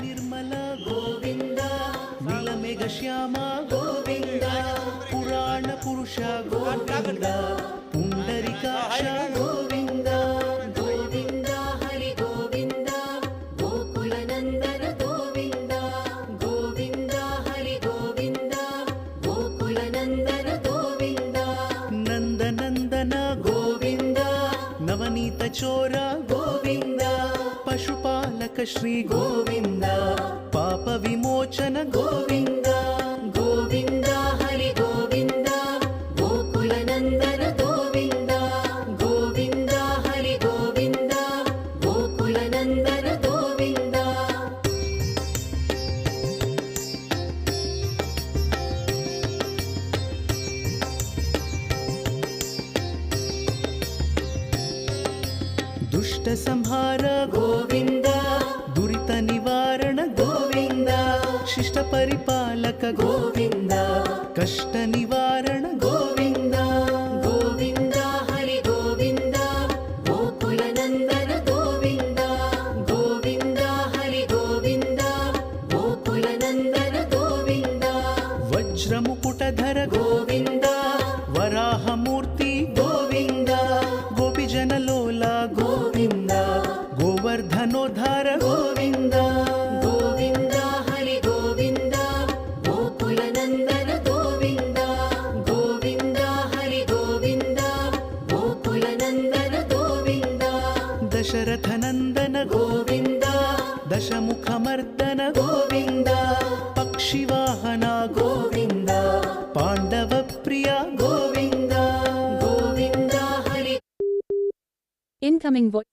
నిర్మల గోవింద నిలమెగ శ్యామ గోవింద పురాణ పురుష గోవింద పుండరికాక్ష గోవింద గోవింద హరి గోవింద గోకుల నందన గోవింద గోవింద హరి గోవింద గోకుల నందన గోవింద నందనందన గోవింద నవనీత చోర గోవింద పశుపాలక శ్రీ గోవింద ದುಷ್ಟ ಸಂಹಾರ ಗೋವಿಂದ ದುರಿತ ನಿವಾರಣ ಗೋವಿಂದ ಶಿಷ್ಟ ಪರಿಪಾಲಕ ಗೋವಿಂದ ಕಷ್ಟ ನಿವಾರಣ Incoming voice.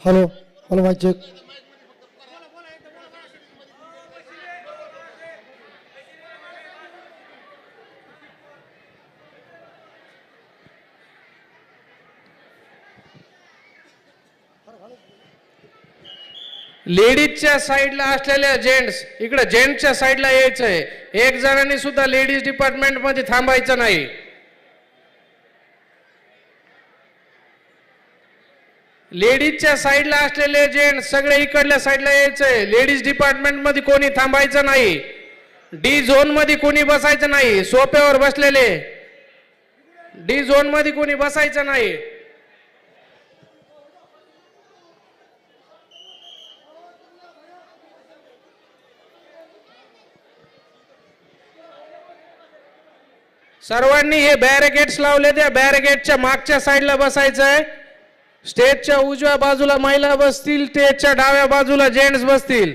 Hello hello mic check. लेडीजच्या साईडला असलेल्या जेंट्स इकडे जेंट्सच्या साईडला यायचंय. एक जणांनी सुद्धा लेडीज डिपार्टमेंटमध्ये थांबायचं नाही. लेडीजच्या साईडला असलेले जेंट्स सगळे इकडल्या साईडला यायचंय लेडीज डिपार्टमेंटमध्ये कोणी थांबायचं नाही. डी झोनमध्ये कोणी बसायचं नाही. सोप्यावर बसलेले. डी झोनमध्ये कोणी बसायचं नाही. सर्वांनी हे बॅरिगेट्स लावले त्या बॅरिगेटच्या मागच्या साईडला बसायचंय. स्टेजच्या उजव्या बाजूला महिला बसतील स्टेजच्या डाव्या बाजूला जेंट्स बसतील.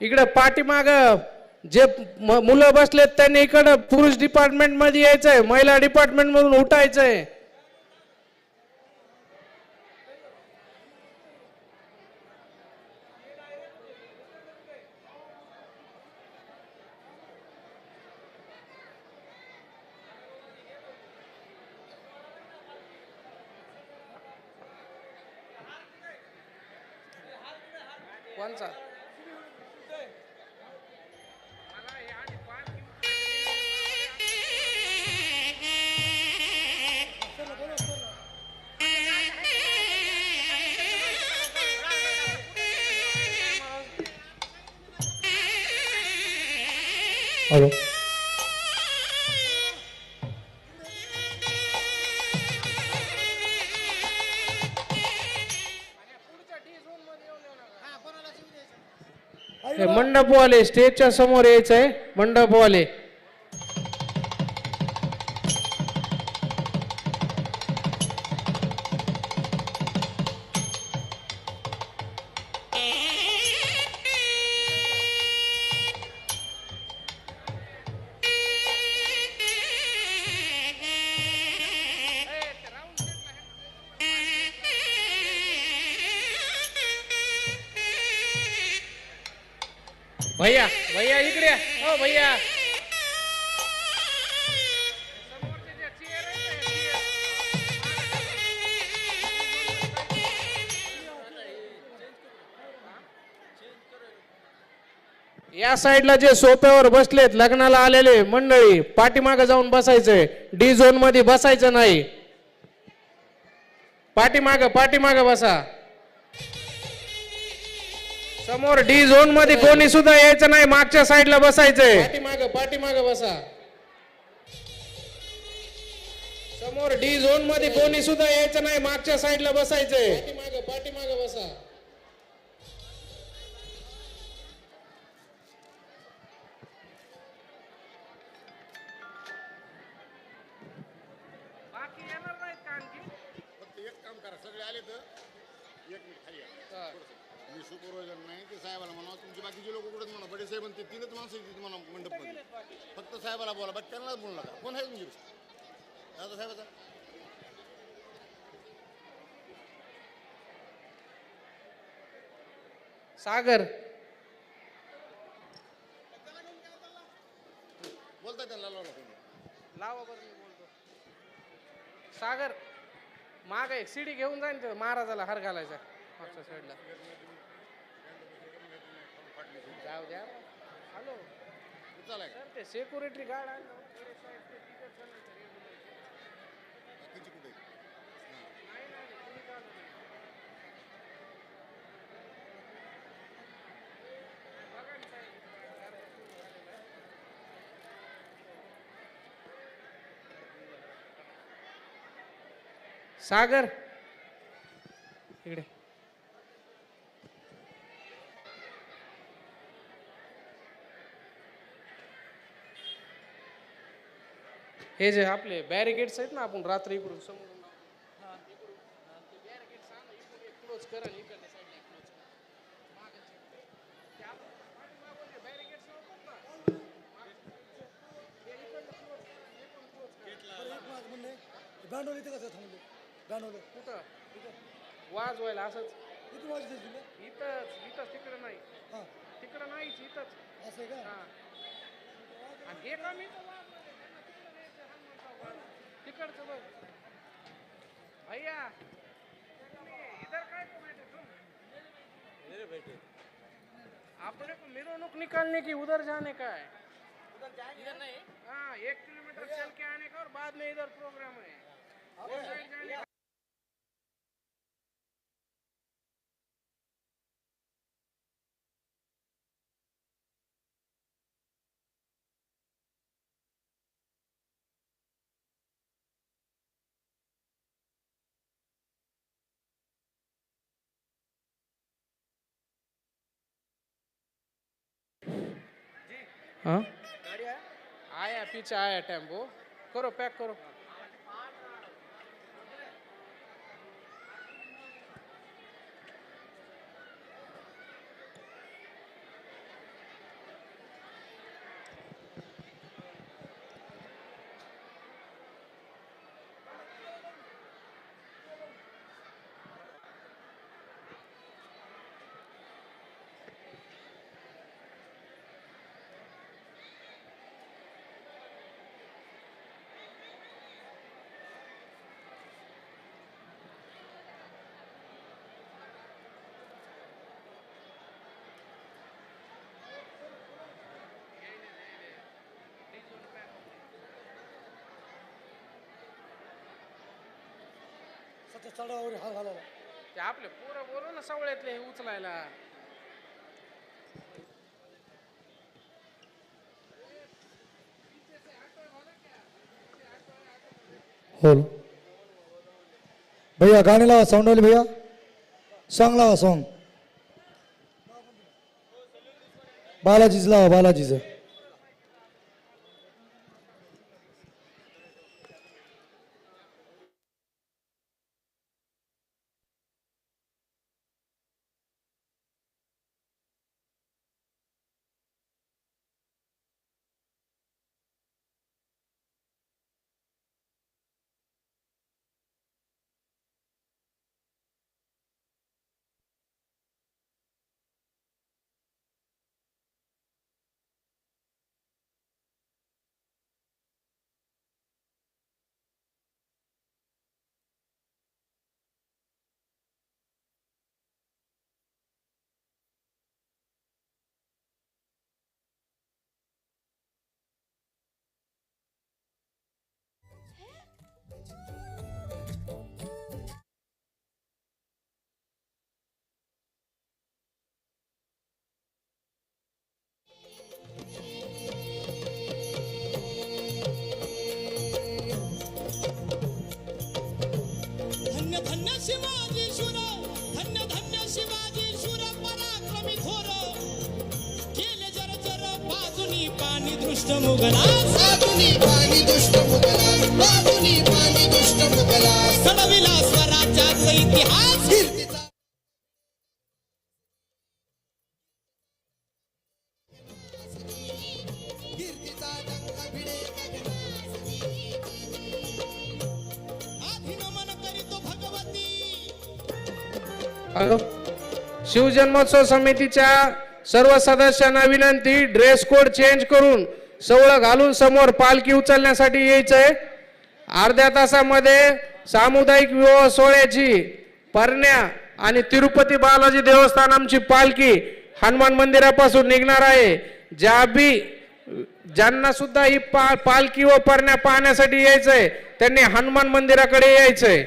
इकडं पाठीमाग जे मुलं बसलेत त्यांनी इकडं पुरुष डिपार्टमेंटमध्ये यायचंय महिला डिपार्टमेंट मधून उठायचंय. कोणचा? मंडपवाले स्टेजच्या समोर यायचंय. मंडपवाले. भैया भैया इकडे या. हो भैया. या साईडला जे सोप्यावर बसलेत लग्नाला आलेले मंडळी पाठीमागे जाऊन बसायचंय. डी झोनमध्ये बसायचं नाही. पाठीमाग पाठीमाग बसा. समोर डी झोनमध्ये कोणी सुद्धा यायचं नाही मागच्या साईडला बसायचंय. पाठीमाग पाठीमाग बसा. समोर डी झोनमध्ये कोणी सुद्धा यायचं नाही मागच्या साईडला बसायचंय. पाठीमाग पाठीमाग बसा. सुपरवायझर नाही ते साहेबाला म्हणा तुमचे बाकीचे लोक कुठे म्हणा? बडे साहेब ते तीनच माणसं येते तुम्हाला मंडपमध्ये फक्त साहेबाला बोला बाकी त्यांनाच बोलू नका. कोण आहे तुमचे दादा साहेबाचा? सागर. बोलता त्यांना लावला लावा बरं सागर माग एक सिडी घेऊन जाईन ते महाराजाला हार घालायचा मागच्या साईडला जाऊ द्या. हॅलो. चालाय सर ते सेक्युरिटी गार्ड ना. बाकीची कुठे? सागर. हे जे आपले बॅरिकेड्स आहेत ना आपण रात्री इकडून समोरून हे. गांडवली कसं थांबले गांडवलं कुठं वाज व्हायला असंच किती वाजले तुला इथंच इथंच तिकडं नाही हां तिकडं नाहीच इथंच असं आहे का हा आणि हे काम इथं तिकडचं बघ. भैया. इधर काय को बैठे को निकालने की उधर जाने का है इधर नहीं हाँ एक किलोमीटर चल के आने का और बाद में इधर प्रोग्राम है साइड जाने का? हाँ? आया पीछे आया टेम्पो. करो पैक करो. सध्या चढावर हार घालायला ते आपले पोरं बोलू ना सवळ्यातले हे उचलायला. हो भैया गाणे लावा साऊंड वाले भैया. सॉन्ग लावा सॉन्ग बालाजीच लावा बालाजीचं. दृष्ट पाणी दुष्ट पाणी दुष्ट स्वराज्याचा इतिहास. हॅलो. शिवजन्मोत्सव समितीच्या सर्व सदस्यांना विनंती ड्रेस कोड चेंज करून सवळं घालून समोर पालखी उचलण्यासाठी यायचंय. अर्ध्या तासामध्ये सामुदायिक विवाह सोहळ्याची परण्या आणि तिरुपती बालाजी देवस्थान आमची पालखी हनुमान मंदिरापासून निघणार आहे. ज्या बी ज्यांना सुद्धा ही पा पालखी व परण्या पाहण्यासाठी यायचंय त्यांनी हनुमान मंदिराकडे यायचंय.